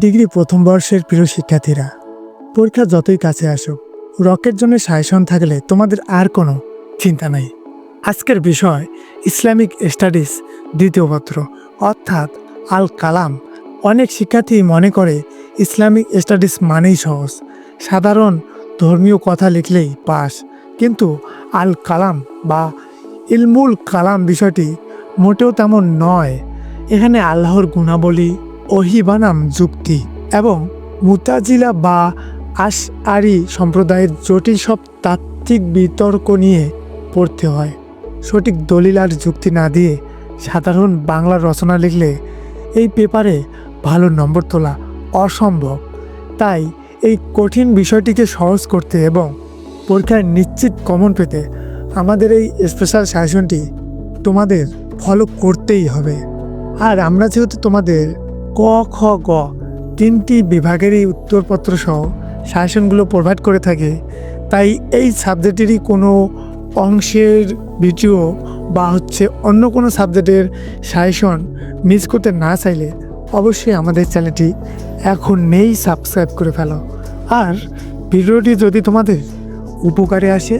Degree প্রথম বর্ষের প্রিয় শিক্ষার্থীরা, পরীক্ষা যতই কাছে আসুক, রকের জন্য সায়সন থাকলে তোমাদের আর কোনো চিন্তা নাই। আজকের বিষয়, ইসলামিক স্টাডিজ দ্বিতীয় পত্র। অর্থাৎ আল কালাম, অনেক শিক্ষার্থী মনে করে ইসলামিক স্টাডিজ মানেই সহজ। সাধারণ ধর্মীয় কথা লিখলেই পাস। কিন্তু আল কালাম বা ইলমুল কালাম বিষয়টি মোটেও তেমন নয়। এখানে আল্লাহর গুণাবলী ওহিবানাম যুক্তি এবং মুতাজিলা বা আশ আরি সম্প্রদায়ের জটিল সব তাত্ত্বিক বিতর্ক নিয়ে পড়তে হয়। সঠিক দলিল আর যুক্তি না দিয়ে সাধারণ বাংলা রচনা লিখলে এই পেপারে ভালো নম্বর তোলা অসম্ভব। তাই এই কঠিন বিষয়টিকে সহজ করতে এবং পরীক্ষায় নিশ্চিত কমন পেতে আমাদের এই স্পেশাল সাজেশনটি তোমাদের ফলো করতেই হবে। আর আমরা যেহেতু তোমাদের ক, খ, গ তিনটি বিভাগেরই উত্তরপত্র সহ সাজেশনগুলো প্রোভাইড করে থাকে। তাই এই সাবজেক্টেরই কোনো অংশের ভিডিও বা হচ্ছে অন্য কোনো সাবজেক্টের সাজেশন মিস করতে না চাইলে অবশ্যই আমাদের চ্যানেলটি এখন নেই সাবস্ক্রাইব করে ফেলো। আর ভিডিওটি যদি তোমাদের উপকারে আসে,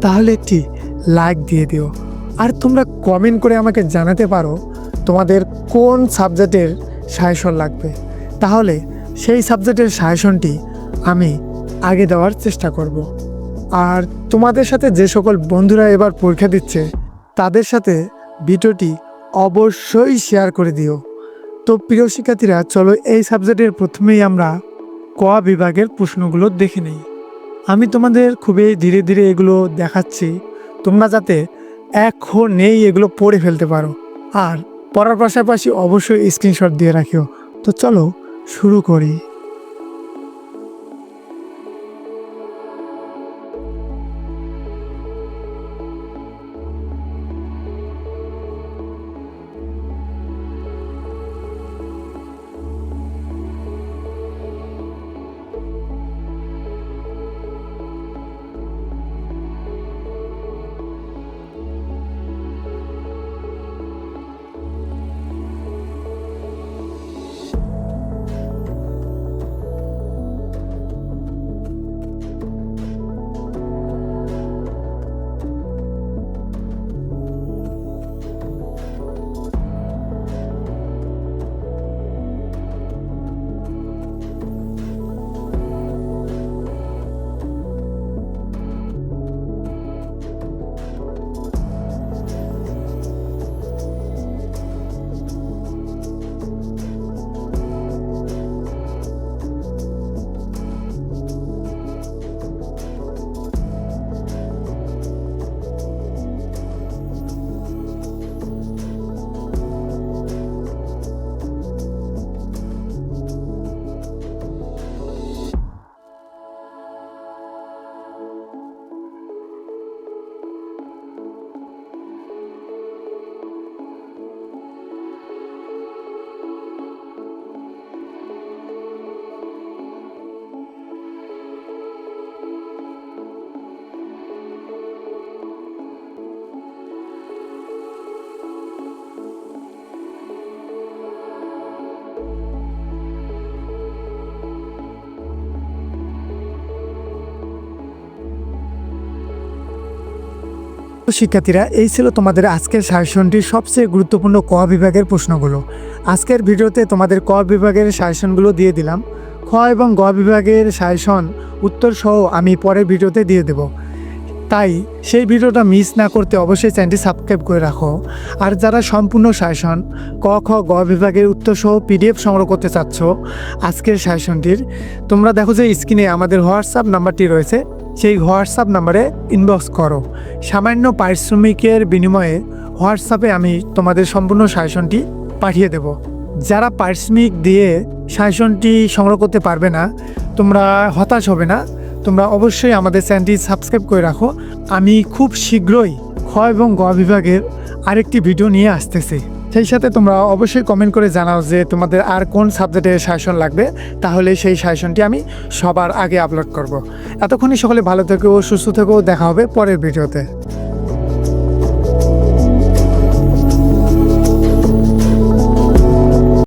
তাহলে একটি লাইক দিয়ে দিও। আর তোমরা কমেন্ট করে আমাকে জানাতে পারো তোমাদের কোন সাবজেক্টের সাজেশন লাগবে। তাহলে সেই সাবজেক্টের সাজেশনটি আমি আগে দেওয়ার চেষ্টা করব। আর তোমাদের সাথে যে সকল বন্ধুরা এবার পরীক্ষা দিচ্ছে, তাদের সাথে ভিডিওটি অবশ্যই শেয়ার করে দিও। তো প্রিয় শিক্ষার্থীরা, চলো এই সাবজেক্টের প্রথমেই আমরা ক বিভাগের প্রশ্নগুলো দেখে নিই। আমি তোমাদের খুবই ধীরে ধীরে এগুলো দেখাচ্ছি। তোমরা যাতে এখনই এগুলো পড়ে ফেলতে পারো। আর পড়ার পাশাপাশি অবশ্যই স্ক্রিনশট দিয়ে রাখিও। তো চলো শুরু করি। শিক্ষার্থীরা, এই ছিল তোমাদের আজকের সাজেশনটির সবচেয়ে গুরুত্বপূর্ণ ক বিভাগের প্রশ্নগুলো। আজকের ভিডিওতে তোমাদের ক বিভাগের সাজেশনগুলো দিয়ে দিলাম। খ এবং গ বিভাগের সাজেশন উত্তর সহ আমি পরের ভিডিওতে দিয়ে দেব। তাই সেই ভিডিওটা মিস না করতে অবশ্যই চ্যানেলটি সাবস্ক্রাইব করে রাখো। আর যারা সম্পূর্ণ সাজেশন ক, খ, গ বিভাগের উত্তর সহ পিডিএফ সংগ্রহ করতে চাচ্ছ, আজকের সাজেশনটির তোমরা দেখো যে স্ক্রিনে আমাদের হোয়াটসঅ্যাপ নাম্বারটি রয়েছে। সেই হোয়াটসঅ্যাপ নাম্বারে ইনবক্স করো। সামান্য পারিশ্রমিকের বিনিময়ে হোয়াটসঅ্যাপে আমি তোমাদের সম্পূর্ণ সাজেশনটি পাঠিয়ে দেব। যারা পারিশ্রমিক দিয়ে সাজেশনটি সংগ্রহ করতে পারবে না, তোমরা হতাশ হবে না। তোমরা অবশ্যই আমাদের চ্যানেলটি সাবস্ক্রাইব করে রাখো। আমি খুব শীঘ্রই খ এবং গ বিভাগের আরেকটি ভিডিও নিয়ে আসতেছি। সেই সাথে তোমরা অবশ্যই কমেন্ট করে জানাও যে তোমাদের আর কোন সাবজেক্টের সাজেশন লাগবে। তাহলে সেই সাজেশনটি আমি সবার আগে আপলোড করব। এতক্ষণই সকলে ভালো থেকো, সুস্থ থেকেও দেখা হবে পরের ভিডিওতে